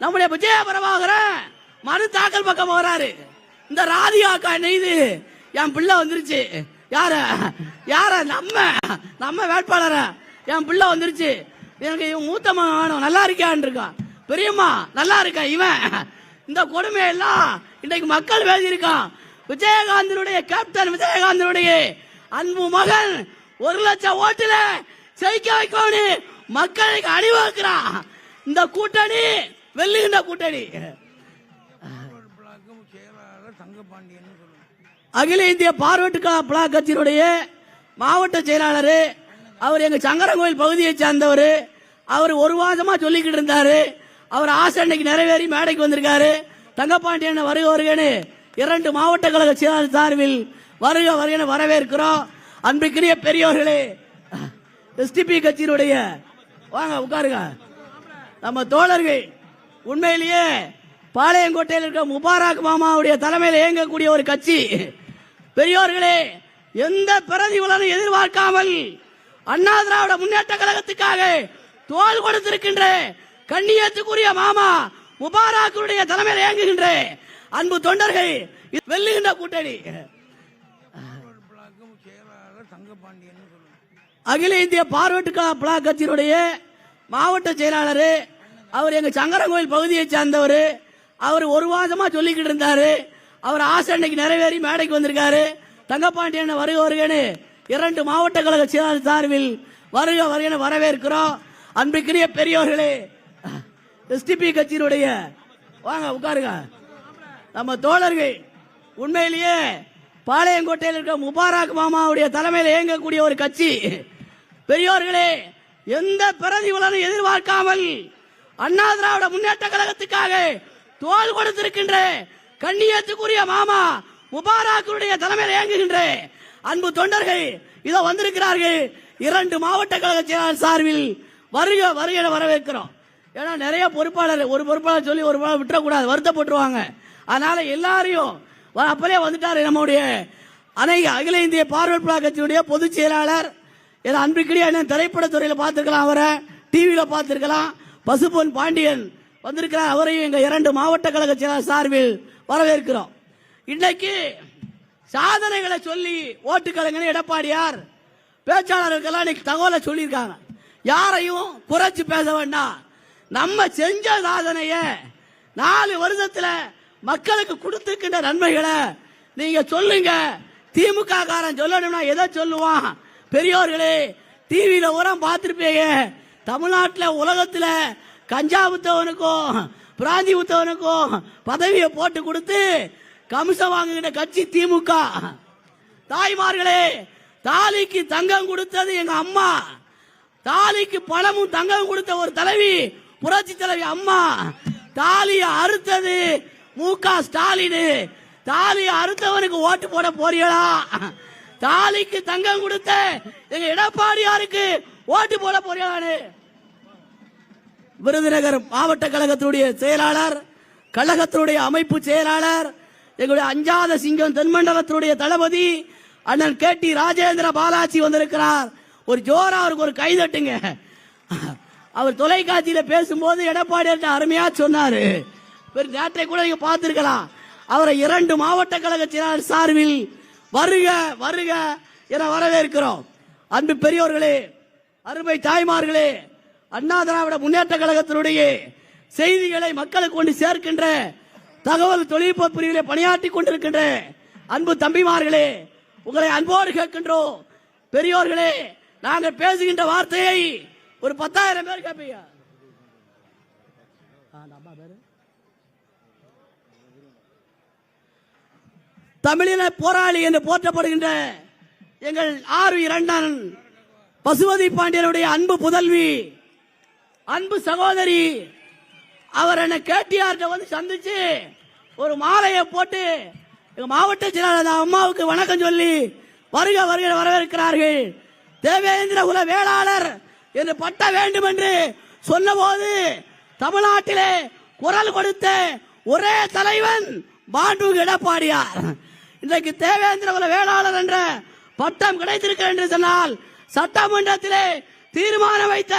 நம்முடைய விஜய பிரபாகரன் மறு தாக்கல் பக்கம் போறாரு இந்த ராதிகாக்கா நெய்து என் பிள்ளை வந்துருச்சு. யார? யார? நம்ம நம்ம வேட்பாளர. என் பிள்ளை வந்துருச்சு. எனக்கு இவன் மூத்த மகன் வேணும். நல்லா இருக்கான் இருக்கான் பெரியம்மா நல்லா இருக்கான் இவன்? இந்த கொடுமையெல்லாம் இன்னைக்கு மக்கள் பேசியிருக்கான். விஜயகாந்தனுடைய கேப்டன் விஜயகாந்தனுடைய அன்பு மகன் ஒரு லட்சம் ஓட்டுல ஜெயிக்க வைக்கணும் மக்களுக்கு அணிவகுக்கிறான் இந்த கூட்டணி வெல்லுகின்ற கூட்டணி. அகில இந்திய பார்வட்டுக்கா பிளாக் கட்சியினுடைய மாவட்ட செயலாளர் அவர் எங்க சங்கரங்கோயில் பகுதியை சேர்ந்தவர் அவர் ஒரு மாசமா சொல்லிக்கிட்டு இருந்தாரு. அவர் ஆசை அன்னைக்கு நிறைவேறி மேடைக்கு வந்திருக்காரு. தங்கப்பாண்டியன் வருக வருகன்னு இரண்டு மாவட்ட கழக செயலாளர் சார்பில் வருக வருகன்னு வரவேற்கிறோம். அன்பிற்குரிய பெரியவர்களே எஸ்டிபி கட்சியினுடைய வாங்க உட்காருங்க. நம்ம தோழர்கள் உண்மையிலேயே பாளையங்கோட்டையில் இருக்க முபாராக் மாமாவுடைய தலைமையில் இயங்கக்கூடிய ஒரு கட்சி. பெரியோர்களே எந்த பிரதிபலனும் எதிர்பார்க்காமல் அண்ணா திராவிட முன்னேற்ற கழகத்துக்காக தோல் கொடுத்திருக்கின்ற கண்ணியத்துக்குரிய மாமா முபாரக்குடைய தலைமையில் இயங்குகின்ற அன்பு தொண்டர்கள் வெல்லுகின்ற கூட்டணி. அகில இந்திய பார்வட்டுக்கா பிளாக் கட்சியினுடைய மாவட்ட செயலாளர் அவர் எங்க சங்கரங்கோயில் பகுதியை சேர்ந்தவர். அவர் ஒரு மாசமா சொல்லிக்கிட்டு இருந்தாரு. அவர் ஆசை அன்னைக்கு நிறைவேறி மேடைக்கு வந்திருக்காரு. தங்கப்பாண்டியன் வருக வருகன்னு இரண்டு மாவட்ட கழக செயலாளர் சார்பில் வருக வருகன்னு வரவேற்கிறோம். அன்பிற்குரிய பெரியோர்களே எஸ்டிபி கட்சியினுடைய வாங்க உட்காருங்க. நம்ம தோழர்கள் உண்மையிலேயே பாளையங்கோட்டையில் இருக்க முபாராக் மாமாவுடைய தலைமையில் இயங்கக்கூடிய ஒரு கட்சி. பெரியோர்களே எந்த பிரதிபலனும் எதிர்பார்க்காமல் அண்ணா திராவிட முன்னேற்ற கழகத்துக்காக தோல் கொடுத்திருக்கின்ற கண்ணியத்துக்குரிய மாமா முபாராக்குடைய தலைமையில் இயங்குகின்ற அன்பு தொண்டர்கள் இதோ வந்திருக்கிறார்கள். இரண்டு மாவட்ட கழக செயலாளர் சார்பில் வருக வருக வரவேற்கிறோம். ஏன்னா நிறைய பொறுப்பாளர் ஒரு பொறுப்பாளர் சொல்லி ஒரு விட்டுறக்கூடாது வருத்தப்பட்டுருவாங்க. அதனால எல்லாரையும் அப்படியே அப்பலே வந்துட்டாரு நம்முடைய அனை அகில இந்திய பார்வர்ட் கட்சியுடைய பொதுச் செயலாளர். என் அன்பிற்குரிய அண்ணன் திரைப்படத்துறையில பார்த்துருக்கலாம் அவரை டிவியில் பார்த்துருக்கலாம். பசுபொன் பாண்டியன் வந்திருக்கிறார். அவரையும் எங்க இரண்டு மாவட்ட கழக செயலாளர் சார்பில் வரவேற்கிறோம். இன்னைக்கு சாதனைகளை சொல்லி ஓட்டு கலைஞர் எடப்பாடியார் பேச்சாளர்களுக்கெல்லாம் இன்னைக்கு தகவலை சொல்லியிருக்காங்க. யாரையும் குறைச்சு பேச வேண்டாம். நம்ம செஞ்ச சாதனைய நாலு வருஷத்துல மக்களுக்கு கொடுத்துருக்கின்ற நன்மைகளை நீங்க சொல்லுங்க. திமுக காரன் சொல்லணும்னா எதை சொல்லுவான்? பெரியோர்களே டிவியில உரம் பார்த்துருப்பீங்க. தமிழ்நாட்டில் உலகத்தில் கஞ்சா வித்தவனுக்கும் பிராந்தி வித்தவனுக்கும் பதவியை போட்டு கொடுத்து கமிஷம் வாங்குகிற கட்சி திமுக. தாய்மார்களே தாலிக்கு தங்கம் கொடுத்தது எங்க அம்மா. தாலிக்கு பணமும் தங்கம் கொடுத்த ஒரு தலைவி புரட்சி தலைவி அம்மா. தாலியை அறுத்தது மு க ஸ்டாலின். தாலியை அறுத்தவனுக்கு ஓட்டு போட போறீங்களா? தாலிக்கு தங்கம் கொடுத்த எங்க எடப்பாடியாருக்கு ஓட்டு போட போறீங்களான்னு. விருதுநகர் மாவட்ட கழகத்தினுடைய செயலாளர் கழகத்தினுடைய அமைப்பு செயலாளர் எங்களுடைய அஞ்சாத சிங்கம் தென்மண்டலத்தினுடைய தளபதி அண்ணன் கே டி ராஜேந்திர பாலாஜி வந்திருக்கிறார். ஒரு ஜோரா அவருக்கு ஒரு கை தட்டுங்க. அவர் தொலைக்காட்சியில பேசும்போது எடப்பாடி அருமையா சொன்னாரு. நேற்றை கூட நீங்க பார்த்திருக்கலாம். அவரை இரண்டு மாவட்ட கழக செயலாளர் சார்பில் வருக வருக என வரவேற்கிறோம். அன்பு பெரியோர்களே அருமை தாய்மார்களே அண்ணா திராவிட முன்னேற்ற கழகத்தினுடைய செய்திகளை மக்களுக்கு கொண்டு சேர்க்கின்ற தகவல் தொழில்நுட்ப பிரிவிலே பணியாற்றி கொண்டிருக்கின்ற அன்பு தம்பிமார்களே உங்களை அன்போடு கேட்கின்றோம். பெரியோர்களே நாங்கள் பேசுகின்ற வார்த்தையை ஒரு பத்தாயிரம் பேர் கேட்பீங்க. தமிழின போராளி என்று போற்றப்படுகின்ற எங்கள் ஆறு இரண்டான் பசுபதி பாண்டியனுடைய அன்பு புதல்வி அன்பு சகோதரி அவர் என்ன கேட்டியார்ட்ட வந்து சந்திச்சு ஒரு மாலையை போட்டு எங்க மாவட்ட செயலாளர் அம்மாவுக்கு வணக்கம் சொல்லி வருக வருக வரவேற்கிறார்கள். தேவேந்திர குல வேளாளர் என்று பட்ட வேண்டும் என்று சொன்னபோது தமிழ்நாட்டிலே குரல் கொடுத்த ஒரே தலைவன் பாண்டு எடப்பாடியார். இன்றைக்கு தேவேந்திர குல வேளாளர் என்ற பட்டம் கிடைத்திருக்கிறது என்று சொன்னால் சட்டமன்றத்திலே தீர்மானம் வைத்த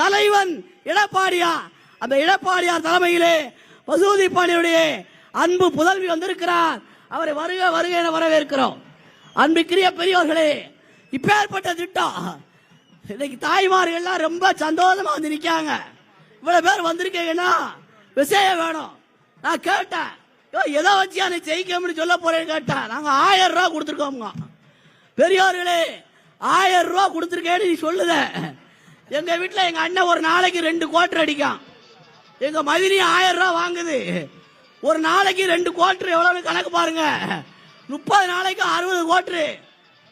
தலைவன் எடப்பாடியா அந்த எடப்பாடியார் தலைமையிலே மசூதி பாடியுடைய அன்பு புதல்வி வந்திருக்கிறார். அவரை வருக வருக என வரவேற்கிறோம். அன்புக்குரிய பெரியோர்களே இப்பேற்பட்ட திட்டம். இன்னைக்கு தாய்மார்கள் எல்லாம் ரொம்ப சந்தோஷமா வந்து நிக்காங்க. இவ்வளவு பேர் வந்திருக்கீங்கன்னா விஷயம் வேணும். நான் கேட்டேன். எதை வச்சு அதை ஜெயிக்கணும்னு சொல்ல போறேன்னு கேட்டேன். நாங்க ஆயிரம் ரூபா கொடுத்துருக்கோங்க பெரியோர்களே ஆயிரம் ரூபா கொடுத்துருக்கேன்னு நீ சொல்லுத. எங்க வீட்டுல எங்க அண்ணன் ஒரு நாளைக்கு ரெண்டு குவார்டர் அடிக்கான். எங்க மதினி ஆயிரம் ரூபாய் வாங்குது. ஒரு நாளைக்கு ரெண்டு குவார்டர் எவ்வளவுன்னு கணக்கு பாருங்க. முப்பது நாளைக்கு அறுபது குவார்டர்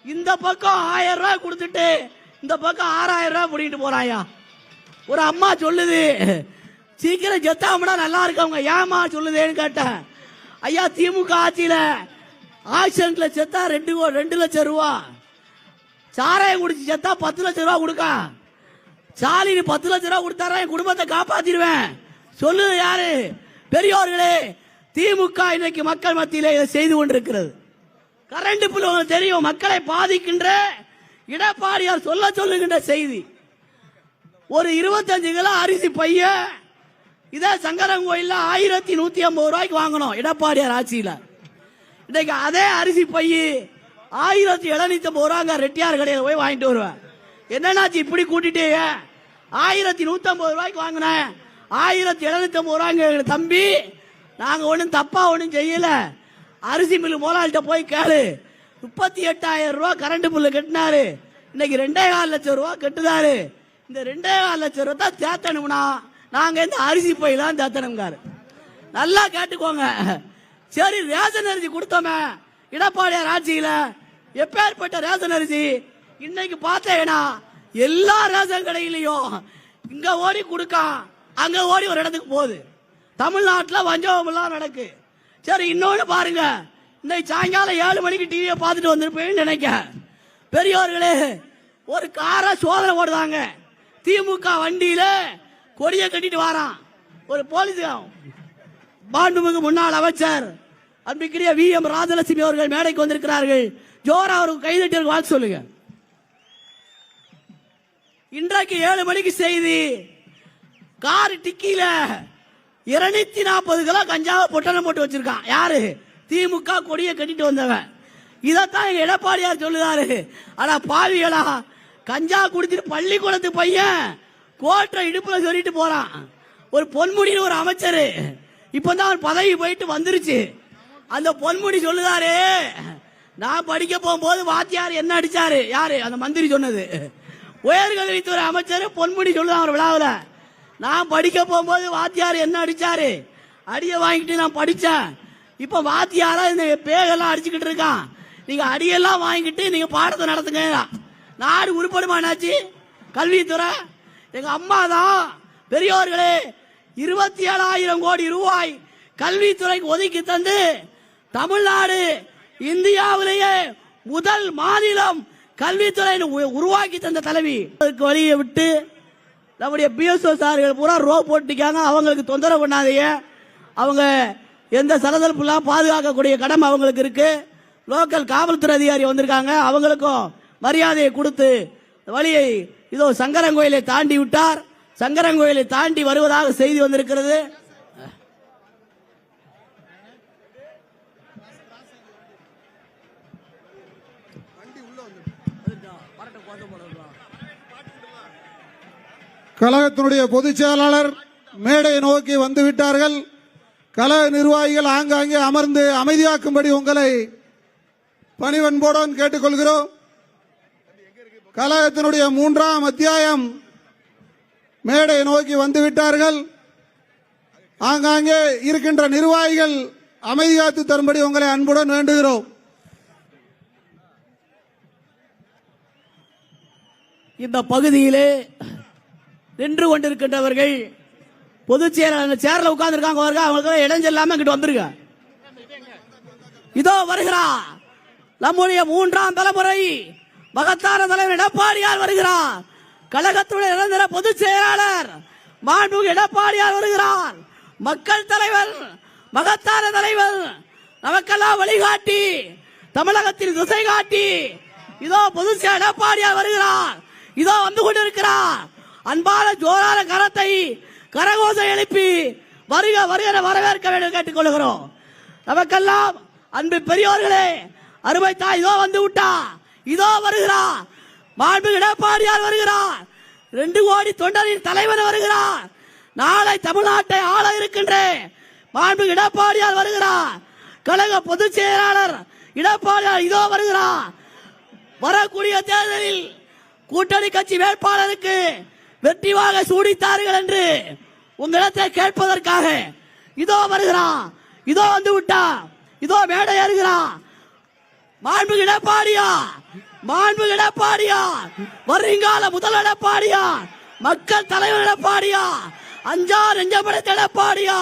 இந்த பக்கம் ஆயிரம் ரூபாய் கொடுத்துட்டு இந்த பக்கம் ஆறாயிரம் ரூபாய் பிடிக்கிட்டு போறாயா? ஒரு அம்மா சொல்லுது சீக்கிரம் செத்தாமடா நல்லா இருக்கவங்க. ஏமா சொல்லுதேன்னு கேட்டேன். ஐயா திமுக ஆட்சியில ஆக்சிடென்ட்ல செத்தா ரெண்டு கோ- ரெண்டு லட்சம் ரூபா. சாராயம் குடிச்சு செத்தா பத்து லட்சம் ரூபா கொடுக்கான் சாலினி பத்து லட்சம் ரூபா கொடுத்தாரா என் குடும்பத்தை காப்பாத்திடுவேன். சொல்லு யாரு? பெரியோர்களே திமுக இன்னைக்கு மக்கள் மத்தியில் இதை செய்து கொண்டிருக்கிறது. கரண்ட் பில் உங்களுக்கு தெரியும் மக்களை பாதிக்கின்ற இடப்பாடியார் சொல்ல சொல்லுகின்ற செய்தி. ஒரு இருபத்தஞ்சு கிலோ அரிசி பைய இதே சங்கரங்கோயில்ல ஆயிரத்தி நூத்தி ஐம்பது ரூபாய்க்கு வாங்கணும் எடப்பாடியார் ஆட்சியில. இன்னைக்கு அதே அரிசி பைய ஆயிரத்தி எழுநூத்தி ஐம்பது ரூபாங்க ரெட்டியார் கடையில் போய் வாங்கிட்டு வருவேன். என்னன்னாச்சு இப்படி கூட்டிட்டே? ஆயிரத்தி நூத்தி ஐம்பது ரூபாய்க்கு வாங்கினேன். ஆயிரத்தி எழுநூத்தி ஐம்பது ரூபாய்ங்க தம்பி. நாங்க ஒன்றும் தப்பா ஒன்றும் செய்யல. அரிசி மில்லு முதலாளிட்ட போய் கேளு. முப்பத்தி எட்டாயிரம் ரூபாய் கரண்ட் பில்லு கட்டினாரு. இன்னைக்கு ரெண்டே கால் லட்சம் ரூபாய் கட்டுதாரு. இந்த ரெண்டே கால் லட்சம் ரூபாய் தான் தேத்தணும்னா நாங்க இந்த அரிசி போயெல்லாம் தேத்தணுங்காரு நல்லா கேட்டுக்கோங்க. சரி ரேஷன் அரிசி கொடுத்தோமே. எடப்பாடியார் ஆட்சியில எப்பேற்பட்ட ரேஷன் அரிசி? இன்னைக்கு பார்த்தேன்னா எல்லா ரேஷன் கடையிலையும் இங்க ஓடி கொடுக்கான் அங்க ஓடி ஒரு இடத்துக்கு போகுது. தமிழ்நாட்டில் வஞ்சகம் எல்லாம் நடக்கு. சரி இன்னொன்று பாருங்க. இன்னைக்கு சாயங்காலம் ஏழு மணிக்கு டிவியை பார்த்துட்டு வந்திருப்பேன்னு நினைக்க பெரியோர்களே ஒரு காரை சோதனை ஓடுதாங்க திமுக வண்டியில கொடியை கட்டிட்டு வாரான். ஒரு போலீஸ் மாண்புமிகு முன்னாள் அமைச்சர் அன்பிற்குரிய வி எம் ராஜலட்சுமி அவர்கள் மேடைக்கு வந்திருக்கிறார்கள். ஜோரா அவருக்கு கைதட்டி வாழ்த்து சொல்லுங்க. இன்றைக்கு ஏழு மணிக்கு செய்தி. கார் டிக்கில இருநூத்தி நாற்பது கிலோ கஞ்சாவை பொட்டணம் போட்டு வச்சிருக்கான். யாரு? திமுக கொடியை கட்டிட்டு வந்தவன். இதைத்தான் எங்க எடப்பாடியார் சொல்லுதாரு. ஆனா பாவிகளா கஞ்சா குடிச்சிட்டு பள்ளிக்கூடத்து பையன் கோட்டை இடுப்புல சொல்லிட்டு போறான். ஒரு பொன்முடின்னு ஒரு அமைச்சர். இப்போ தான் அவர் பதவி போயிட்டு வந்துருச்சு. அந்த பொன்முடி சொல்லுதாரு நான் படிக்க போகும்போது வாத்தியார் என்ன அடிச்சாரு? யாரு? அந்த மந்திரி சொன்னது. உயர்கல்வித்துறை அமைச்சர் பொன்முடி சொல்லுதான் அவர் விழாவில். நான் படிக்க போகும்போது வாத்தியார் என்ன அடிச்சாரு? அடியை வாங்கிட்டு நான் படித்தேன் இப்போ வாத்தியாரா இந்த பேகெல்லாம் அடிச்சுக்கிட்டு இருக்கான். நீங்கள் அடியெல்லாம் வாங்கிட்டு நீங்கள் பாடத்தை நடத்துங்க. நாடு உருப்படுமா என்னாச்சு? கல்வித்துறை. எங்கள் அம்மா தான் பெரியோர்களே இருபத்தி ஏழாயிரம் கோடி ரூபாய் கல்வித்துறைக்கு ஒதுக்கி தந்து தமிழ்நாடு இந்தியாவிலேயே முதல் மாநிலம் கல்வித்துறை உருவாக்கி தந்த தலைவி. அதுக்கு வழியை விட்டு நம்முடைய பிஎஸ்ஓ சார்கள் பூரா ரோ போட்டிருக்காங்க அவங்களுக்கு தொந்தரவு பண்ணாதீங்க. அவங்க எந்த சலசலப்புலாம் பாதுகாக்கக்கூடிய கடமை அவங்களுக்கு இருக்கு. லோக்கல் காவல்துறை அதிகாரி வந்திருக்காங்க. அவங்களுக்கும் மரியாதையை கொடுத்து வழியை இதோ சங்கரங்கோயிலை தாண்டி விட்டார். சங்கரங்கோயிலை தாண்டி வருவதாக செய்தி வந்திருக்கிறது. கழகத்தினுடைய பொதுச் செயலாளர் மேடையை நோக்கி வந்து விட்டார்கள் கழக நிர்வாகிகள் ஆங்காங்கே அமர்ந்து அமைதியாக்கும்படி உங்களை பணிவன்போடன் கேட்டுக்கொள்கிறோம். கழகத்தினுடைய மூன்றாம் அத்தியாயம் மேடையை நோக்கி வந்து விட்டார்கள் ஆங்காங்கே இருக்கின்ற நிர்வாகிகள் அமைதியாத்து தரும்படி உங்களை அன்புடன் வேண்டுகிறோம். இந்த பகுதியிலே நின்று கொண்டிருக்கின்றவர்கள். பொதுச் செயலாளர் சேர்ல உட்கார்ந்துருக்காங்க பாருங்க அவங்களுக்கு இடைஞ்சல் இங்கிட்டு வந்துருங்க. இதோ வருகிறார் நம்முடைய மூன்றாம் தலைமுறை மகத்தான தலைவர் எடப்பாடியார் வருகிறார். கழகத்துடைய நிரந்தர பொதுச் செயலாளர் மாண்புமிகு எடப்பாடியார் வருகிறார். மக்கள் தலைவர் மகத்தான தலைவர் நமக்கெல்லாம் வழிகாட்டி தமிழகத்தில் திசை காட்டி இதோ பொதுச் எடப்பாடியார் வருகிறார். இதோ வந்து கொண்டிருக்கிறார். அன்பான ஜோரான கரத்தை கரகோசம் எழுப்பி வருக வருகிற வரவேற்க வேண்டும் கேட்டுக்கொள்கிறோம். நமக்கெல்லாம் அன்பு பெரியோர்களே அருமை தாய் இதோ வந்து விட்டா இதோ வருகிறார் மாண்பு எடப்பாடியார் வருகிறார் ரெண்டு கோடி தொண்டரின் தலைவர் வருகிறார் நாளை தமிழ்நாட்டை ஆள இருக்கின்ற மாண்பு எடப்பாடியார் வருகிறார் கழக பொதுச் செயலாளர் எடப்பாடியார் இதோ வருகிறார் வரக்கூடிய தேர்தலில் கூட்டணி கட்சி வேட்பாளருக்கு வெற்றிவாக சூடித்தார்கள் என்று உங்களிடத்தை கேட்பதற்காக இதோ வருகிறான் இதோ வந்து விட்டா இதோ மேடை ஏறுகிறான் மாண்பு எடப்பாடியா மாண்பு எடப்பாடியா வருங்கால முதல் எடப்பாடியா மக்கள் தலைவர் எடப்பாடியா அஞ்சா நெஞ்சப்படைத்த எடப்பாடியா.